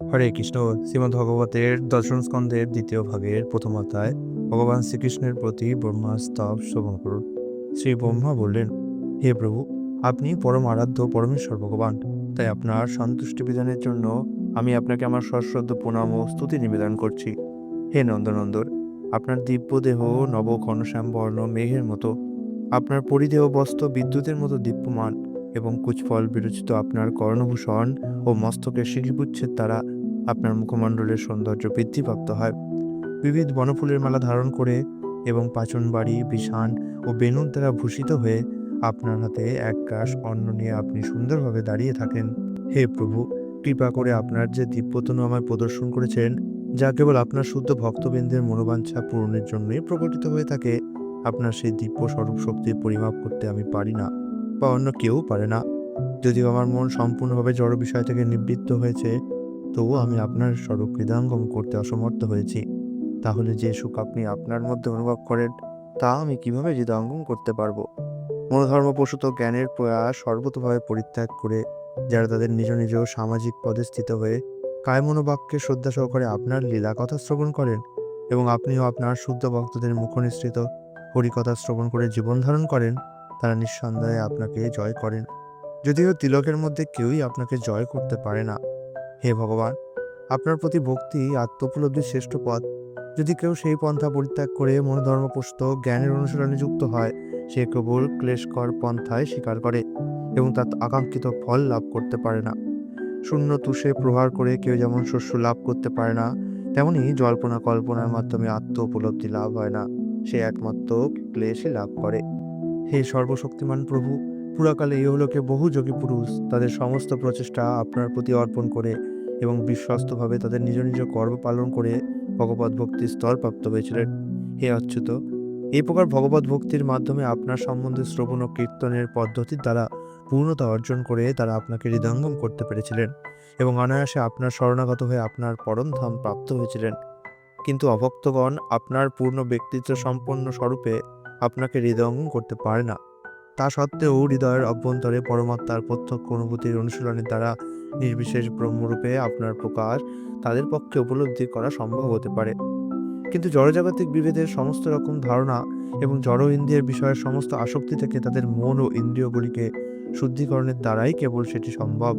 হরে কৃষ্ণ, শ্রীমদ্ ভগবতের দর্শন স্কন্ধের দ্বিতীয় ভাগের প্রথম অধ্যায়, ভগবান শ্রীকৃষ্ণের প্রতি ব্রহ্মার স্তব শ্রবণ করুন। শ্রী ব্রহ্মা বললেন, হে প্রভু, আপনি পরম আরাধ্য পরমেশ্বর ভগবান তাই আপনার সন্তুষ্টি বিধানের জন্য আমি আপনাকে আমার সশ্রদ্ধ প্রণাম ও স্তুতি নিবেদন করছি। হে নন্দনন্দর, আপনার দিব্য দেহ নব ঘনশ্যাম বর্ণ, মেঘের মতো, আপনার পরিদেহ বস্ত্র, বিদ্যুতের মতো দীপ্যমান এবং কুচফল বিরচিত আপনার কর্ণভূষণ ও মস্তকের শিখিপুচ্ছের দ্বারা আপনার মুখমণ্ডলের সৌন্দর্য বৃদ্ধিপ্রাপ্ত হয়। বিবিধ বনফুলের মালা ধারণ করে এবং পাচন বাড়ি বিষাণ ও বেনুর দ্বারা ভূষিত হয়ে আপনার হাতে এক গ্রাস অন্ন নিয়ে আপনি সুন্দরভাবে দাঁড়িয়ে থাকেন। হে প্রভু, কৃপা করে আপনার যে দিব্যতনু আমায় প্রদর্শন করেছেন, যা কেবল আপনার শুদ্ধ ভক্তবৃন্দের মনোবাঞ্ছা পূরণের জন্যই প্রকটিত হয়ে থাকে, আপনার সেই দিব্য স্বরূপ শক্তির পরিমাপ করতে আমি পারি না। বা অন্য কেউ পারে না। যদিও আমার মন সম্পূর্ণভাবে জড় বিষয় থেকে নিবৃত্ত হয়েছে, তবুও আমি আপনার স্বরূপ হৃদয়ঙ্গম করতে অসমর্থ হয়েছি। তাহলে যে সুখ আপনি আপনার মধ্যে অনুভব করেন, তা আমি কীভাবে হৃদয়ঙ্গম করতে পারব? মনোধর্মপ্রসূত জ্ঞানের প্রয়াস সর্বতভাবে পরিত্যাগ করে, যারা তাদের নিজ নিজ সামাজিক পদে স্থিত হয়ে কায় মনোবাক্যে শ্রদ্ধা সহকারে আপনার লীলা কথা শ্রবণ করেন এবং আপনিও আপনার শুদ্ধ ভক্তদের মুখনিসৃত হরিকথা শ্রবণ করে জীবন ধারণ করেন তারা নিঃসন্দেহে আপনাকে জয় করেন। যদিও তিলকের মধ্যে কেউই আপনাকে জয় করতে পারে না। হে ভগবান, আপনার প্রতি ভক্তি আত্মোপলব্ধির শ্রেষ্ঠ পথ। যদি কেউ সেই পন্থা পরিত্যাগ করে মনোধর্মপুষ্ট জ্ঞানের অনুশীলনে যুক্ত হয়, সে কেবল ক্লেশকর পন্থায় স্বীকার করে এবং তার আকাঙ্ক্ষিত ফল লাভ করতে পারে না। শূন্য তুষে প্রহার করে কেউ যেমন শস্য লাভ করতে পারে না, তেমনি জল্পনা কল্পনার মাধ্যমে আত্ম উপলব্ধি লাভ হয় না। সে একমাত্র ক্লেশই লাভ করে। হে সর্বশক্তিমান প্রভু, পুরাকালে ইহলোকে বহু যোগী পুরুষ তাদের সমস্ত প্রচেষ্টা আপনার প্রতি অর্পণ করে এবং বিশ্বস্তভাবে তাদের নিজ নিজ কর্ম পালন করে ভগবত ভক্তির স্তর প্রাপ্ত হয়েছিলেন। হে অচ্যুত, এই প্রকার ভগবত ভক্তির মাধ্যমে আপনার সম্বন্ধে শ্রবণ ও কীর্তনের পদ্ধতির দ্বারা পূর্ণতা অর্জন করে তারা আপনাকে হৃদয়ঙ্গম করতে পেরেছিলেন এবং অনায়াসে আপনার শরণাগত হয়ে আপনার পরম ধাম প্রাপ্ত হয়েছিলেন। কিন্তু অভক্তগণ আপনার পূর্ণ ব্যক্তিত্ব সম্পন্ন স্বরূপে আপনাকে হৃদয়ঙ্গম করতে পারে না। তা সত্ত্বেও হৃদয়ের অভ্যন্তরে পরমাত্মার প্রত্যক্ষ অনুভূতির অনুশীলনের দ্বারা নির্বিশেষ ব্রহ্মরূপে আপনার প্রকাশ তাদের পক্ষে উপলব্ধি করা সম্ভব হতে পারে। কিন্তু জড়জাগতিক বিভেদের সমস্ত রকম ধারণা এবং জড় ইন্দ্রিয়ের বিষয়ের সমস্ত আসক্তি থেকে তাদের মন ও ইন্দ্রিয়গুলিকে শুদ্ধিকরণের দ্বারাই কেবল সেটি সম্ভব।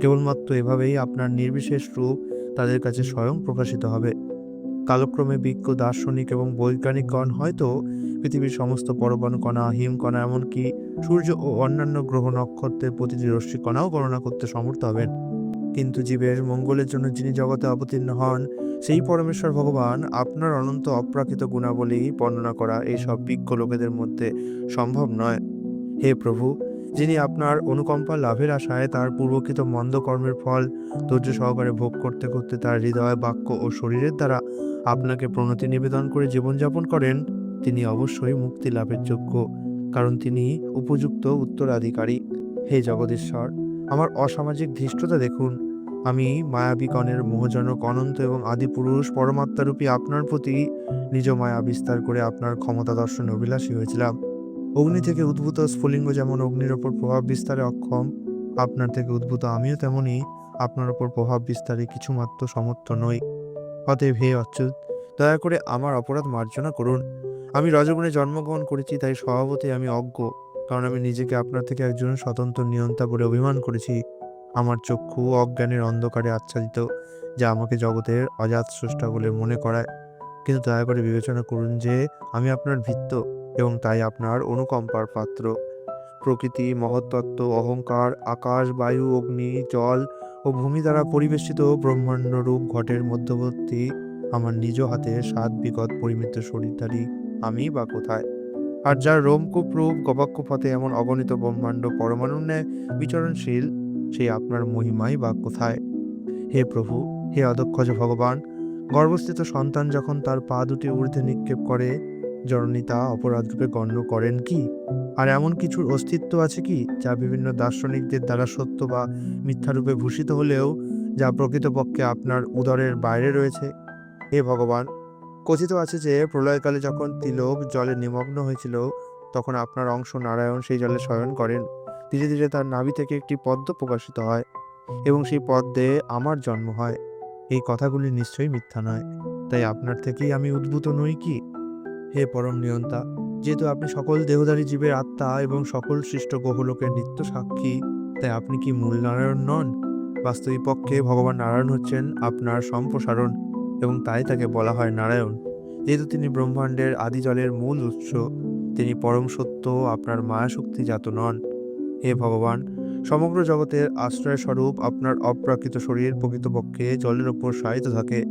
কেবলমাত্র এভাবেই আপনার নির্বিশেষ রূপ তাদের কাছে স্বয়ং প্রকাশিত হবে। কালক্রমে বিজ্ঞ, দার্শনিক এবং বৈজ্ঞানিকগণ হয়তো পৃথিবীর সমস্ত পরমাণু কণা হিমকণা এমনকি সূর্য ও অন্যান্য গ্রহ নক্ষত্রের প্রতিটি রশ্মি কণাও গণনা করতে সমর্থ হবেন। কিন্তু জীবের মঙ্গলের জন্য যিনি জগতে অবতীর্ণ হন, সেই পরমেশ্বর ভগবান আপনার অনন্ত অপ্রাকৃত গুণাবলী বর্ণনা করা এই সব বিজ্ঞ লোকেদের মধ্যে সম্ভব নয়। হে প্রভু, যিনি আপনার অনুকম্পা লাভের আশায় তার পূর্বকৃত মন্দ কর্মের ফল ধৈর্য সহকারে ভোগ করতে করতে তার হৃদয়, বাক্য ও শরীরের দ্বারা আপনাকে প্রণতি নিবেদন করে জীবনযাপন করেন, তিনি অবশ্যই মুক্তি লাভের যোগ্য, কারণ তিনি উপযুক্ত উত্তরাধিকারী। হে জগদীশ্বর, আমার অসামাজিক ধৃষ্টতা দেখুন। আমি মায়াবিকণের মোহজনক অনন্ত এবং আদিপুরুষ পরমাত্মারূপী আপনার প্রতি নিজ মায়া বিস্তার করে আপনার ক্ষমতা দর্শনে অভিলাষী হয়েছিলাম। অগ্নি থেকে উদ্ভূত স্ফুলিঙ্গ যেমন অগ্নির ওপর প্রভাব বিস্তারে অক্ষম, আপনার থেকে উদ্ভূত আমিও তেমনি আপনার ওপর প্রভাব বিস্তারে কিছুমাত্র সমর্থ নই। অতএব হে অচ্যুত, দয়া করে আমার অপরাধ মার্জনা করুন। আমি রজগুণে জন্মগ্রহণ করেছি, তাই স্বভাবতই আমি অজ্ঞ, কারণ আমি নিজেকে আপনার থেকে একজন স্বতন্ত্র নিয়ন্তা বলে অভিমান করেছি। আমার চক্ষু অজ্ঞানের অন্ধকারে আচ্ছাদিত, যা আমাকে জগতের অজাত স্রষ্টা বলে মনে করায়। কিন্তু দয়া করে বিবেচনা করুন যে, আমি আপনার ভিত্ত এবং তাই আপনার অনুকম্পার পাত্র। প্রকৃতি মহত্তত্ত্ব অহংকার, আকাশ, বায়ু, অগ্নি, জল ও ভূমি দ্বারা পরিবেষ্টিত ব্রহ্মাণ্ড রূপ ঘটের মধ্যবর্তী আমার নিজ হাতে সাত বিগত পরিমিত শরীরধারী, আমি বা কোথায়? আর যার রোমকূপ রূপ, গবাক্ষপথে এমন অগণিত ব্রহ্মাণ্ড পরমাণুর ন্যায় বিচরণশীল সেই আপনার মহিমাই বা কোথায়? হে প্রভু, হে অদক্ষজ ভগবান, গর্ভস্থিত সন্তান যখন তার পা দুটি ঊর্ধ্বে নিক্ষেপ করে, জননী তা অপরাধরূপে গণ্য করেন কি? আর এমন কিছুর অস্তিত্ব আছে কি যা বিভিন্ন দার্শনিকদের দ্বারা সত্য বা মিথ্যারূপে ভূষিত হলেও যা প্রকৃতপক্ষে আপনার উদরের বাইরে রয়েছে? হে ভগবান, কথিত আছে যে প্রলয়কালে যখন তিলক জলে নিমগ্ন হয়েছিল, তখন আপনার অংশ নারায়ণ সেই জলে শয়ন করেন। ধীরে ধীরে তার নাভি থেকে একটি পদ্ম প্রকাশিত হয় এবং সেই পদ্মে আমার জন্ম হয়। এই কথাগুলি নিশ্চয়ই মিথ্যা নয়, তাই আপনার থেকেই আমি উদ্ভূত নই কি? হে পরম নিয়ন্তা যেহেতু আপনি সকল দেহধারী জীবের আত্মা এবং সকল সৃষ্ট গ্রহলোকের নিত্য সাক্ষী, তাই আপনি কি মূল নারায়ণ নন? বাস্তবিক পক্ষে ভগবান নারায়ণ হচ্ছেন আপনার সম্প্রসারণ এবং তাই তাকে বলা হয় নারায়ণ। যেহেতু তিনি ব্রহ্মাণ্ডের আদি জলের মূল উৎস, তিনি পরম সত্য আপনার মায়াশক্তি জাত নন। হে ভগবান, সমগ্র জগতের আশ্রয় স্বরূপ আপনার অপ্রাকৃত শরীর প্রকৃতপক্ষে জলের ওপর শায়িত থাকে।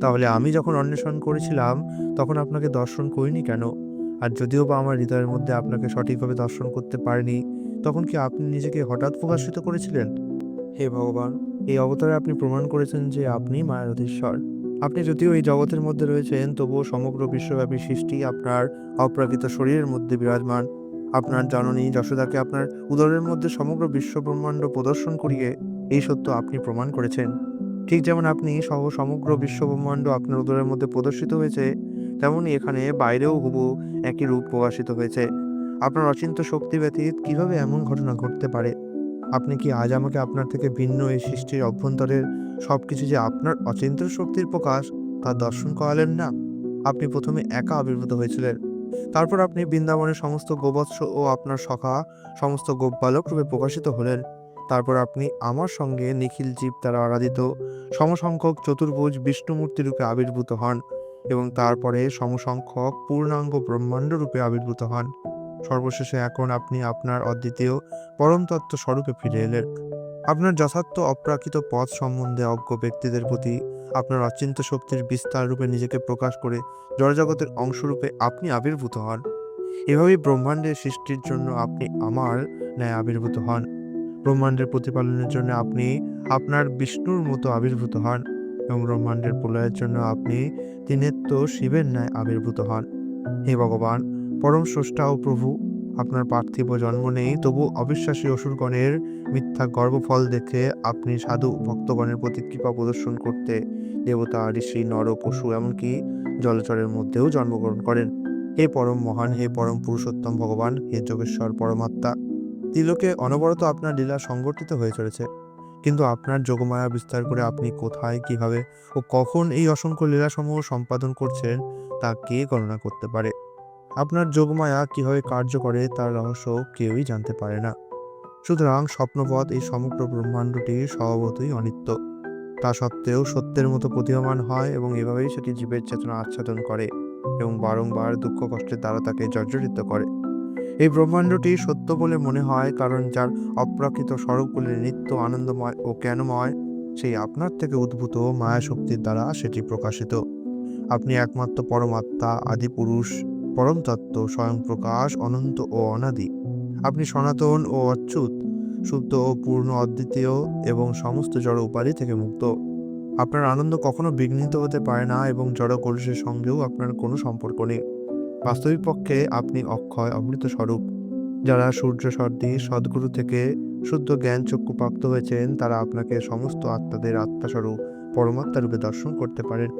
তাহলে আমি যখন অন্বেষণ করেছিলাম, তখন আপনাকে দর্শন করিনি কেন? আর যদিও বা আমার হৃদয়ের মধ্যে আপনাকে সঠিকভাবে দর্শন করতে পারিনি তখন কি আপনি নিজেকে হঠাৎ প্রকাশিত করেছিলেন? হে ভগবান। এই অবতারে আপনি প্রমাণ করেছেন যে আপনি মায়ের অধীশ্বর। আপনি যদিও এই জগতের মধ্যে রয়েছেন তবুও সমগ্র বিশ্বব্যাপী সৃষ্টি আপনার অপ্রাকৃত শরীরের মধ্যে বিরাজমান। আপনার জননী যশোদাকে আপনার উদরের মধ্যে সমগ্র বিশ্ব ব্রহ্মাণ্ড প্রদর্শন করিয়ে এই সত্য আপনি প্রমাণ করেছেন। ঠিক যেমন আপনি সহ সমগ্র বিশ্ব ব্রহ্মাণ্ড আপনার উদরের মধ্যে প্রদর্শিত হয়েছে তেমনি এখানে বাইরেও হুবু একই রূপ প্রকাশিত হয়েছে। আপনার অচিন্ত শক্তি ব্যতীত কীভাবে এমন ঘটনা ঘটতে পারে? আপনি কি আজ আমাকে আপনার থেকে ভিন্ন এই সৃষ্টির অভ্যন্তরের সব কিছু যে আপনার অচিন্ত শক্তির প্রকাশ, তা দর্শন করালেন না? আপনি প্রথমে একা আবির্ভূত হয়েছিলেন। তারপর আপনি বৃন্দাবনের সমস্ত গোবৎস ও আপনার সখা, সমস্ত গোপবালক রূপে প্রকাশিত হলেন। তারপর আপনি আমার সঙ্গে নিখিল জীব দ্বারা আরাধিত সমসংখ্যক চতুর্ভুজ বিষ্ণুমূর্তি রূপে আবির্ভূত হন। এবং তারপরে সমসংখ্যক পূর্ণাঙ্গ ব্রহ্মাণ্ড রূপে আবির্ভূত হন। সর্বশেষে এখন আপনি আপনার অদ্বিতীয় পরমতত্ত্ব স্বরূপে ফিরে এলেন। আপনার যথার্থ অপ্রাকৃত পথ সম্বন্ধে অজ্ঞ ব্যক্তিদের প্রতি আপনার অচিন্ত শক্তির বিস্তার রূপে নিজেকে প্রকাশ করে জড়জগতের অংশরূপে আপনি আবির্ভূত হন। এভাবেই ব্রহ্মাণ্ডের সৃষ্টির জন্য আপনি আমার ন্যায় আবির্ভূত হন। ব্রহ্মাণ্ডের প্রতিপালনের জন্য আপনি আপনার বিষ্ণুর মতো আবির্ভূত হন। এবং ব্রহ্মাণ্ডের প্রলয়ের জন্য আপনি তিনেত্ব শিবের ন্যায় আবির্ভূত হন। হে ভগবান, পরম স্রষ্টা ও প্রভু, আপনার পার্থিব জন্ম নেই, তবু অবিশ্বাসী অসুরগণের মিথ্যা গর্ভফল দেখে আপনি সাধু ভক্তগণের প্রতি কৃপা প্রদর্শন করতে দেবতা, ঋষি নর পশু এমনকি জলচরের মধ্যেও জন্মগ্রহণ করেন। হে পরম মহান, হে পরম পুরুষোত্তম ভগবান, হে যোগেশ্বর পরমাত্মা, ত্রিলোকে অনবরত আপনার লীলা সংগঠিত হয়ে চলেছে। কিন্তু আপনার যোগমায়া বিস্তার করে আপনি কোথায়, কীভাবে ও কখন এই অসংখ্য লীলাসমূহ সম্পাদন করছেন, তা কে গণনা করতে পারে? আপনার যোগমায়া কীভাবে কার্য করে তার রহস্য কেউই জানতে পারে না। সুতরাং স্বপ্নপথ এই সমগ্র ব্রহ্মাণ্ডটি স্বভাবতই অনিত্য। তা সত্ত্বেও সত্যের মতো প্রতীয়মান হয় এবং এভাবেই সেটি জীবের চেতনা আচ্ছাদন করে এবং বারংবার দুঃখ কষ্টের দ্বারা তাকে জর্জরিত করে। এই ব্রহ্মাণ্ডটি সত্য বলে মনে হয় কারণ যার অপ্রাকৃত স্বরূপগুলি নিত্য আনন্দময় ও জ্ঞানময়, সেই আপনার থেকে উদ্ভূত মায়া শক্তির দ্বারা সেটি প্রকাশিত। আপনি একমাত্র পরমাত্মা আদি পুরুষ পরম তত্ত্ব স্বয়ং প্রকাশ অনন্ত ও অনাদি। আপনি সনাতন ও অচ্যুত, শুদ্ধ ও পূর্ণ অদ্বিতীয় এবং সমস্ত জড় উপাধি থেকে মুক্ত। আপনার আনন্দ কখনো বিঘ্নিত হতে পারে না এবং জড় কলুষের সঙ্গেও আপনার কোনো সম্পর্ক নেই। বাস্তবিক পক্ষে আপনি অক্ষয়, অমৃত স্বরূপ। যারা সূর্য সর্দি সদ্গুরু থেকে শুদ্ধ জ্ঞান চক্ষু প্রাপ্ত হয়েছেন, তারা আপনাকে সমস্ত আত্মাদের আত্মাস্বরূপ, পরমাত্মা রূপে দর্শন করতে পারেন।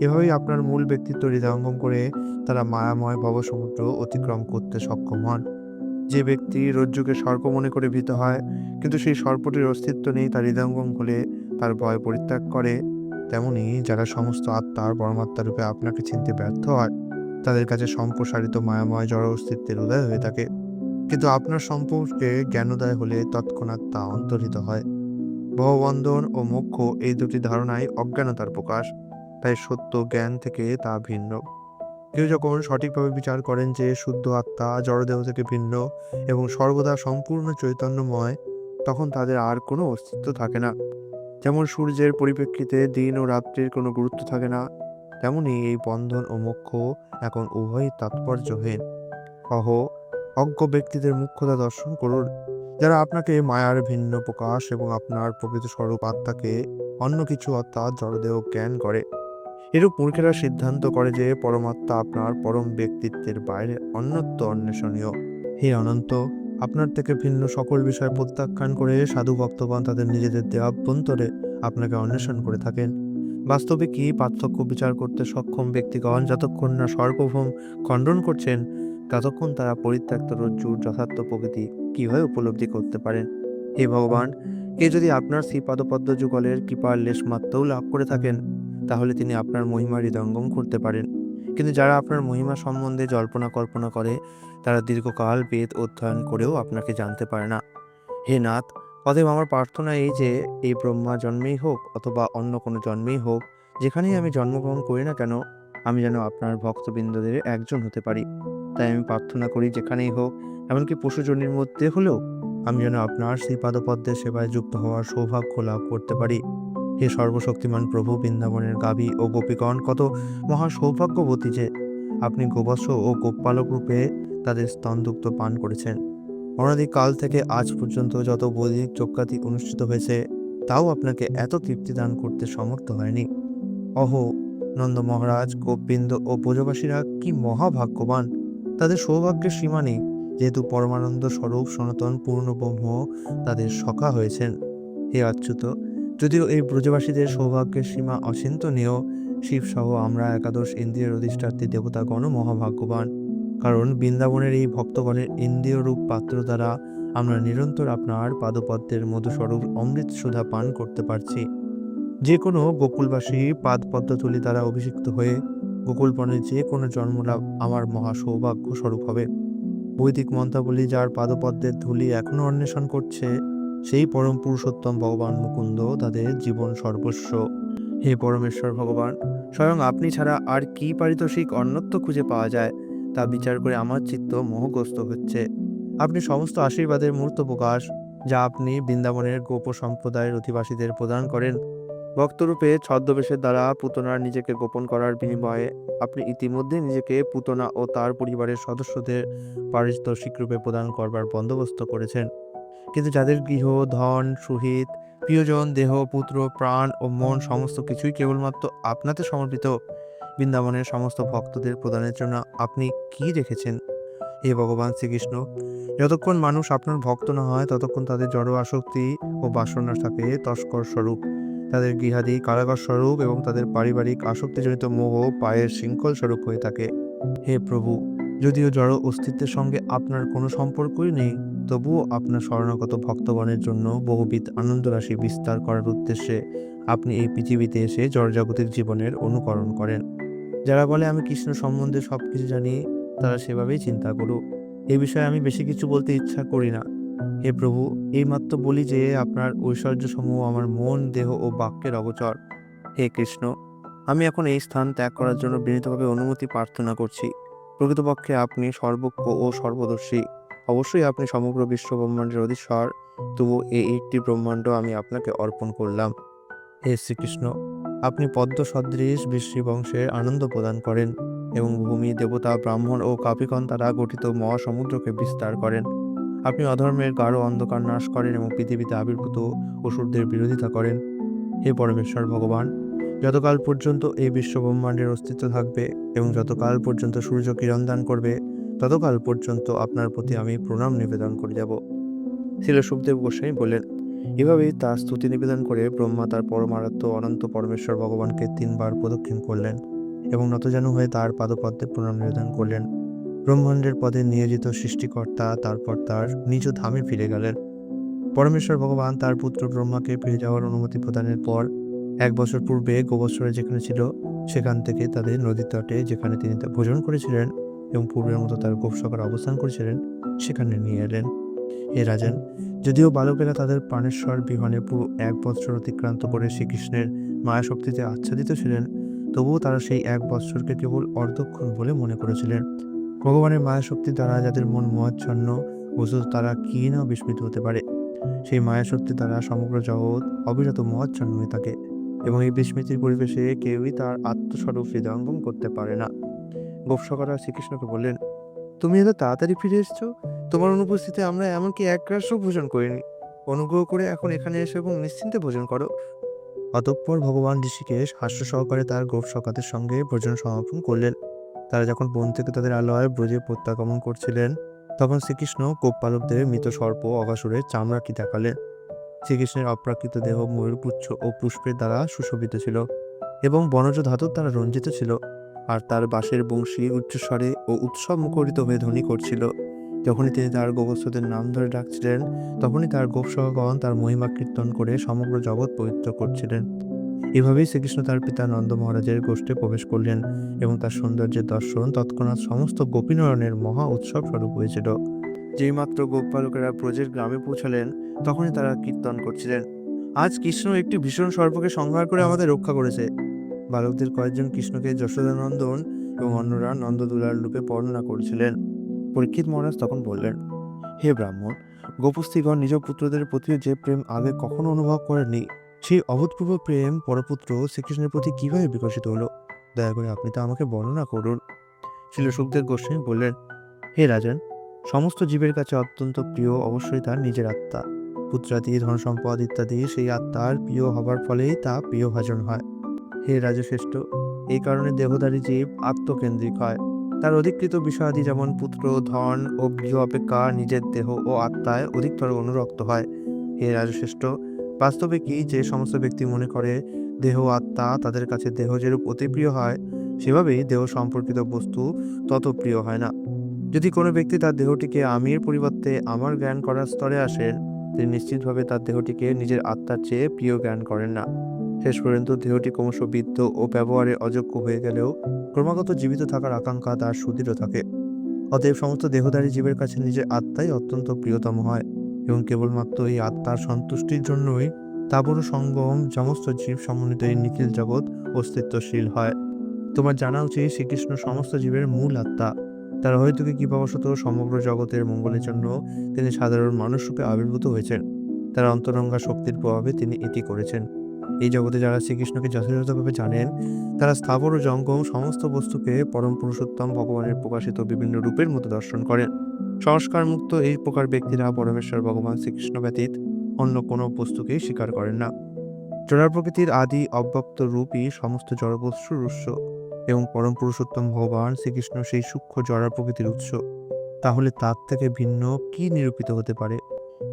এভাবেই আপনার মূল ব্যক্তিত্ব হৃদয়ঙ্গম করে তারা মায়াময় ভবসমুদ্র অতিক্রম করতে সক্ষম হন। যে ব্যক্তি রজ্জুকে সর্প মনে করে ভীত হয়, কিন্তু সেই সর্পটির অস্তিত্ব নেই তার হৃদয়ঙ্গম হলে তার ভয় পরিত্যাগ করে। তেমনি যারা সমস্ত আত্মার পরমাত্মা রূপে আপনাকে চিনতে ব্যর্থ হয় তাদের কাছে সম্প্রসারিত মায়াময় জড় অস্তিত্বের উদয় হয়ে থাকে। কিন্তু আপনার সম্পর্কে জ্ঞানোদয় হলে তৎক্ষণাৎ তা অন্তর্হিত হয়। ভববন্ধন ও মোক্ষ এই দুটি ধারণাই অজ্ঞানতার প্রকাশ, তাই সত্য জ্ঞান থেকে তা ভিন্ন। কেউ যখন সঠিকভাবে বিচার করেন যে শুদ্ধ আত্মা জড়দেহ থেকে ভিন্ন এবং সর্বদা সম্পূর্ণ চৈতন্যময়, তখন তাদের আর কোনো অস্তিত্ব থাকে না। যেমন সূর্যের পরিপ্রেক্ষিতে দিন ও রাত্রির কোনো গুরুত্ব থাকে না তেমনি এই বন্ধন ও মোক্ষ এখন উভয়ই তাৎপর্যহীন অহ, অজ্ঞ ব্যক্তিদের মুখ্যতা দর্শন করুন, যারা আপনাকে মায়ার ভিন্ন প্রকাশ এবং আপনার প্রকৃত স্বরূপ আত্মাকে অন্য কিছু অর্থাৎ জড়দেহ জ্ঞান করে। এরূপ মূর্খেরা সিদ্ধান্ত করে যে পরমাত্মা আপনার পরম ব্যক্তিত্বের বাইরে অন্যত্ব অন্বেষণীয়। হে অনন্ত, আপনার থেকে ভিন্ন সকল বিষয় প্রত্যাখ্যান করে সাধু ভক্তগণ তাদের নিজেদের দেহাভ্যন্তরে আপনাকে অন্বেষণ করে থাকেন। বাস্তবে কি পার্থক্য বিচার করতে সক্ষম ব্যক্তিগণ যতক্ষণ না সর্বভৌম খণ্ডন করছেন, ততক্ষণ তারা পরিত্যক্ত রজ্জুর যথার্থ প্রকৃতি কীভাবে উপলব্ধি করতে পারেন হে ভগবান, কে যদি আপনার শ্রীপাদপদ্ম যুগলের কৃপার লেশ মাত্রও লাভ করে থাকেন, তাহলে তিনি আপনার মহিমা হৃদয়ঙ্গম করতে পারেন। কিন্তু যারা আপনার মহিমা সম্বন্ধে জল্পনা কল্পনা করে, তারা দীর্ঘকাল বেদ অধ্যয়ন করেও আপনাকে জানতে পারে না। হে নাথ অতএব আমার প্রার্থনা এই যে, এই ব্রহ্মা জন্মেই হোক অথবা অন্য কোনো জন্মেই হোক, যেখানেই আমি জন্মগ্রহণ করি না কেন, আমি যেন আপনার ভক্তবৃন্দদের একজন হতে পারি। তাই আমি প্রার্থনা করি যেখানেই হোক, এমনকি পশুজনির মধ্যে হলেও আমি যেন আপনার সেই পাদপদ্মের সেবায় যুক্ত হওয়ার সৌভাগ্য লাভ করতে পারি। হে সর্বশক্তিমান প্রভু, বৃন্দাবনের গাভী ও গোপীগণ, কত মহা সৌভাগ্যবতী যে, আপনি গোবৎস ও গোপালক রূপে তাদের স্তনযুক্ত পান করেছেন। অনাদিক কাল থেকে আজ পর্যন্ত যত বৈদিক চক্রাতি অনুষ্ঠিত হয়েছে, তাও আপনাকে এত তৃপ্তি দান করতে সমর্থ হয়নি। অহো, নন্দ মহারাজ, গোপবৃন্দ ও ব্রজবাসীরা কি মহাভাগ্যবান! তাদের সৌভাগ্যের সীমা নেই। যেহেতু পরমানন্দ স্বরূপ সনাতন পূর্ণ ব্রহ্ম তাদের সখা হয়েছেন। হে অচ্যুত যদিও এই ব্রজবাসীদের সৌভাগ্যের সীমা অচিন্তনীয়, শিবসহ আমরা একাদশ ইন্দ্রিয়ের অধিষ্ঠাত্রী দেবতাগণও মহাভাগ্যবান। কারণ বৃন্দাবনের এই ভক্তগণের ইন্দ্রিয় রূপ পাত্র দ্বারা আমরা নিরন্তর আপনার পাদপদ্মের মধুস্বরূপ অমৃত সুধা পান করতে পারছি। যে কোনো গোকুলবাসী পাদপদ্মতুলি দ্বারা অভিষিক্ত হয়ে গোকুলপণের যে কোনো জন্মলাভ আমার মহা সৌভাগ্য স্বরূপ হবে। বৈদিক মন্ত্রাবলী যার পাদপদ্মের ধুলি এখনও অন্বেষণ করছে, সেই পরম পুরুষোত্তম ভগবান মুকুন্দ তাদের জীবন সর্বস্ব। হে পরমেশ্বর ভগবান, স্বয়ং আপনি ছাড়া আর কি পারিতোষিক অন্যত্র খুঁজে পাওয়া যায়? তা বিচার করে আমার চিত্ত মোহগ্রস্ত হচ্ছে। আপনি সমস্ত আশীর্বাদের মূর্ত প্রকাশ, যা আপনি বৃন্দাবনের গোপ সম্প্রদায়ের অধিবাসীদের প্রদান করেন। ভক্তরূপে ছদ্মবেশের দ্বারা পুতনার নিজেকে গোপন করার বিনিময়ে আপনি ইতিমধ্যে নিজেকে পুতনা ও তার পরিবারের সদস্যদের পারিতোষিক রূপে প্রদান করবার বন্দোবস্ত করেছেন। কিন্তু যাদের গৃহ, ধন, সুহিত, প্রিয়জন, দেহ, পুত্র, প্রাণ ও মন সমস্ত কিছুই কেবলমাত্র আপনাতে সমর্পিত বৃন্দাবনের সমস্ত ভক্তদের প্রদানের জন্য আপনি কি রেখেছেন? হে ভগবান শ্রীকৃষ্ণ, যতক্ষণ মানুষ আপনার ভক্ত না হয়, ততক্ষণ তাদের জড় আসক্তি ও বাসনা থাকে তস্কর স্বরূপ। তাদের গৃহাদি কারাগার স্বরূপ এবং তাদের পারিবারিক আসক্তিজনিত মোহ পায়ের শৃঙ্খল স্বরূপ হয়ে থাকে। হে প্রভু, যদিও জড় অস্তিত্বের সঙ্গে আপনার কোনো সম্পর্কই নেই, তবুও আপনার শরণাগত ভক্তগণের জন্য বহুবিধ আনন্দরাশি বিস্তার করার উদ্দেশ্যে আপনি এই পৃথিবীতে এসে জড়জাগতিক জীবনের অনুকরণ করেন। যারা বলে আমি কৃষ্ণ সম্বন্ধে সব কিছু জানি, তারা সেভাবেই চিন্তা করুক। এ বিষয়ে আমি বেশি কিছু বলতে ইচ্ছা করি না। হে প্রভু, এইমাত্র বলি যে আপনার ঐশ্বর্যসমূহ আমার মন, দেহ ও বাক্যের অগোচর। হে কৃষ্ণ, আমি এখন এই স্থান ত্যাগ করার জন্য বিনীতভাবে অনুমতি প্রার্থনা করছি। প্রকৃতপক্ষে আপনি সর্বজ্ঞ ও সর্বদর্শী। অবশ্যই আপনি সমগ্র বিশ্ব ব্রহ্মাণ্ডের অধীশ্বর। তবু এই একটি ব্রহ্মাণ্ড আমি আপনাকে অর্পণ করলাম। হে শ্রীকৃষ্ণ আপনি পদ্ম সদৃশ বংশের আনন্দ প্রদান করেন এবং ভূমি, দেবতা, ব্রাহ্মণ ও কাপিকন দ্বারা গঠিত মহাসমুদ্রকে বিস্তার করেন। আপনি অধর্মের গাঢ় অন্ধকার নাশ করেন এবং পৃথিবীতে আবির্ভূত অসুরদের বিরোধিতা করেন। হে পরমেশ্বর ভগবান, যতকাল পর্যন্ত এই বিশ্ব ব্রহ্মাণ্ডের অস্তিত্ব থাকবে এবং যতকাল পর্যন্ত সূর্য কিরণ দান করবে, ততকাল পর্যন্ত আপনার প্রতি আমি প্রণাম নিবেদন করে যাব ছিল সুখদেব গোস্বামী বললেন এভাবেই তার স্তুতি নিবেদন করে ব্রহ্মা তার পরমারাধ্য অনন্ত পরমেশ্বর ভগবানকে তিনবার প্রদক্ষিণ করলেন এবং নতজানু হয়ে তার পাদপদ্মে প্রণাম নিবেদন করলেন। ব্রহ্মাণ্ডের পদে নিয়োজিত সৃষ্টিকর্তা তারপর তার নিজ ধামে ফিরে গেলেন। পরমেশ্বর ভগবান তার পুত্র ব্রহ্মাকে ফিরে যাওয়ার অনুমতি প্রদানের পর এক বছর পূর্বে গোবৎসরে যেখানে ছিল, সেখান থেকে তাদের নদীর তটে যেখানে তিনি ভোজন করেছিলেন এবং পূর্বের মতো তার গোপসকার অবস্থান করেছিলেন, সেখানে নিয়ে এলেন। এ রাজান যদিও বালকেরা তাদের প্রাণেশ্বর বিহনে পুরো এক বৎসর অতিক্রান্ত করে শ্রীকৃষ্ণের মায়াশক্তিতে আচ্ছাদিত ছিলেন, তবুও তারা সেই এক বৎসরকে কেবল অর্ধক্ষণ বলে মনে করেছিলেন। ভগবানের মায়াশক্তি দ্বারা যাদের মন মোহাচ্ছন্ন বস্তু তারা কি না বিস্মিত হতে পারে। সেই মায়াশক্তি দ্বারা সমগ্র জগৎ অবিরত মোহাচ্ছন্ন হয়ে থাকে এবং এই বিস্মৃতির পরিবেশে কেউই তার আত্মস্বরূপ হৃদয়ঙ্গম করতে পারে না। গোপসকরা শ্রীকৃষ্ণকে বললেন, তুমি এত তাড়াতাড়ি ফিরে এসেছ? তোমার অনুপস্থিতিতে আমরা এমনকি এক গ্রাসও ভোজন করিনি। অনুগ্রহ করে এখন এখানে এসে এবং নিশ্চিন্তে ভোজন করো। অতঃপর ভগবান ঋষিকেশ হাস্য সহকারে তার গোপ সকাতের সঙ্গে ভোজন সমাপন করলেন। তারা যখন বন থেকে তাদের আলোয় ব্রজে প্রত্যাগমন করছিলেন, তখন শ্রীকৃষ্ণ গোপপালকদের মৃত সর্প অগাসুরের চামড়াটি দেখালেন। শ্রীকৃষ্ণের অপ্রাকৃত দেহ ময়ূরপুচ্ছ ও পুষ্পের দ্বারা সুশোভিত ছিল এবং বনজ ধাতুর দ্বারা রঞ্জিত ছিল, আর তার বাঁশের বংশী উচ্চস্বরে ও উৎসব মুখরিত হয়ে ধ্বনি করছিল। যখনই তিনি তার গোবৎসদের নাম ধরে ডাকছিলেন, তখনই তার গোপসহগণ তার মহিমা কীর্তন করে সমগ্র জগৎ পবিত্র করছিলেন। এভাবেই শ্রীকৃষ্ণ তার পিতা নন্দ মহারাজের গোষ্ঠে প্রবেশ করলেন এবং তার সৌন্দর্যের দর্শন তৎক্ষণাৎ সমস্ত গোপীনয়নের মহা উৎসব স্বরূপ হয়েছিল। যেই মাত্র গোপালকেরা ব্রজের গ্রামে পৌঁছালেন, তখনই তারা কীর্তন করছিলেন। আজ কৃষ্ণ একটি ভীষণ সর্পকে সংহার করে আমাদের রক্ষা করেছে। বালকদের কয়েকজন কৃষ্ণকে যশোদানন্দন এবং অন্যরা নন্দদুলার রূপে বর্ণনা করেছিলেন। পরীক্ষিত মহারাজ তখন বললেন, হে ব্রাহ্মণ, গোপস্থিগণ নিজ পুত্রদের প্রতি যে প্রেম আগে কখনো অনুভব করেননি, সেই অভূতপূর্ব প্রেম পরপুত্র শ্রীকৃষ্ণের প্রতি কীভাবে বিকশিত হলো? দয়া করে আপনি তা আমাকে বর্ণনা করুন। শিল সুখদেব গোস্বামী বললেন, হে রাজন, সমস্ত জীবের কাছে অত্যন্ত প্রিয় অবশ্যই তার নিজের আত্মা। পুত্রাদি ধন সম্পদ ইত্যাদি সেই আত্মার প্রিয় হবার ফলেই তা প্রিয় ভাজন হয়। হে রাজশ্রেষ্ঠ, এই কারণে দেহধারী জীব আত্মকেন্দ্রিক হয়। তার অধিকৃত বিষয়াদি যেমন পুত্র, ধন ও গৃহ অপেক্ষা নিজের দেহ ও আত্মায় অধিকতর অনুরক্ত হয়। হে রাজশ্রেষ্ঠ, বাস্তবে কি যে সমস্ত ব্যক্তি মনে করে দেহ আত্মা তাদের কাছে দেহ যেরূপ অতি প্রিয় হয়, সেভাবেই দেহ সম্পর্কিত বস্তু তত প্রিয় হয় না। যদি কোনো ব্যক্তি তার দেহটিকে আমির পরিবর্তে আমার জ্ঞান করার স্তরে আসেন, তিনি নিশ্চিতভাবে তার দেহটিকে নিজের আত্মার চেয়ে প্রিয় জ্ঞান করেন না। শেষ পর্যন্ত দেহটি ক্রমশ বিদ্ধ ও ব্যবহারে অযোগ্য হয়ে গেলেও ক্রমাগত জীবিত থাকার আকাঙ্ক্ষা তার সুদৃঢ় থাকে। অতএব সমস্ত দেহধারী জীবের কাছে নিজের আত্মাই অত্যন্ত প্রিয়তম হয় এবং কেবলমাত্র এই আত্মার সন্তুষ্টির জন্যই তাবর সঙ্গম সমস্ত জীব সমন্বিত এই নিখিল জগৎ অস্তিত্বশীল হয়। তোমার জানা উচিত শ্রীকৃষ্ণ সমস্ত জীবের মূল আত্মা। তার হয়তো কৃপাবশত সমগ্র জগতের মঙ্গলের জন্য তিনি সাধারণ মানুষরূপে আবির্ভূত হয়েছেন। তার অন্তরঙ্গা শক্তির প্রভাবে তিনি এটি করেছেন। এই জগতে যারা শ্রীকৃষ্ণকে যথাযথভাবে জানেন, তারা স্থাবর ও জঙ্গম সমস্ত বস্তুকে পরম পুরুষোত্তম ভগবানের প্রকাশিত বিভিন্ন রূপের মতো দর্শন করেন। সংস্কার মুক্ত এই প্রকার ব্যক্তিরা পরমেশ্বর ভগবান শ্রীকৃষ্ণ ব্যতীত অন্য কোনো বস্তুকেই স্বীকার করেন না। জড়ার প্রকৃতির আদি অব্যক্ত রূপই সমস্ত জড়বস্তুর উৎস এবং পরম পুরুষোত্তম ভগবান শ্রীকৃষ্ণ সেই সূক্ষ্ম জড়ার প্রকৃতির উৎস। তাহলে তার থেকে ভিন্ন কি নিরূপিত হতে পারে?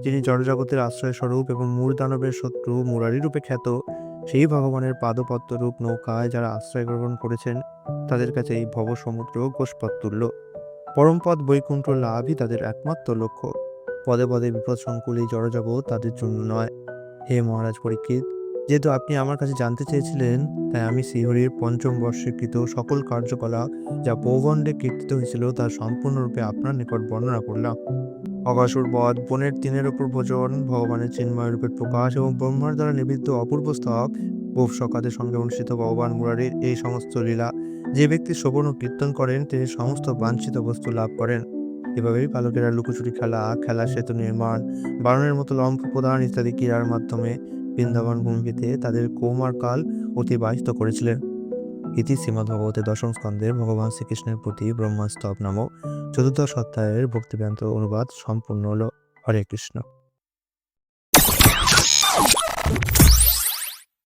যিনি জড়জগতের আশ্রয় স্বরূপ এবং মূর দানবের শত্রু মুরারি রূপে খ্যাত, সেই ভগবানের পাদপদ্ম রূপ নৌকায় যারা আশ্রয় গ্রহণ করেছেন, তাদের কাছে এই ভব সমুদ্র গোষ্পদ তুল্য পরমপদ বৈকুণ্ঠ লাভই তাদের একমাত্র লক্ষ্য। পদে পদে বিপদ সংকুল এই জড়জগৎ তাদের জন্য নয়। হে মহারাজ পরীক্ষিত, যেহেতু আপনি আমার কাছে জানতে চেয়েছিলেন, তাই আমি শ্রীহরির পঞ্চম বর্ষীকৃত সকল কার্যকলাপ যা পৌগণ্ডে কীর্তিত হয়েছিল তা সম্পূর্ণরূপে আপনার নিকট বর্ণনা করলাম। অগাসুর বধ, বনের তিনের ওপর ভোজন, ভগবানের চিন্ময় রূপের প্রকাশ এবং ব্রহ্মার দ্বারা নিবিদ্ধ অপূর্ব স্তব। গোপ সকাদের সঙ্গে অনুষ্ঠিত ভগবান মুরারির এই সমস্ত লীলা। যে ব্যক্তি শ্রবণ ও কীর্তন করেন, তিনি সমস্ত বাঞ্ছিত বস্তু লাভ করেন। এভাবেই বালকেরা লুকোচুরি খেলা খেলা সেতু নির্মাণ বারণের মতো লম্ফ প্রদান ইত্যাদি ক্রীড়ার মাধ্যমে বৃন্দাবন ভূমিতে তাদের কৌমার কাল অতিবাহিত করেছিলেন। ইতি শ্রীমদ ভগবতের দশম স্কন্ধে ভগবান শ্রীকৃষ্ণের প্রতি ব্রহ্মাস্তব নামক চতুর্দশ অধ্যায়ের ভক্তিবেদান্ত অনুবাদ সম্পূর্ণ হল হরে কৃষ্ণ।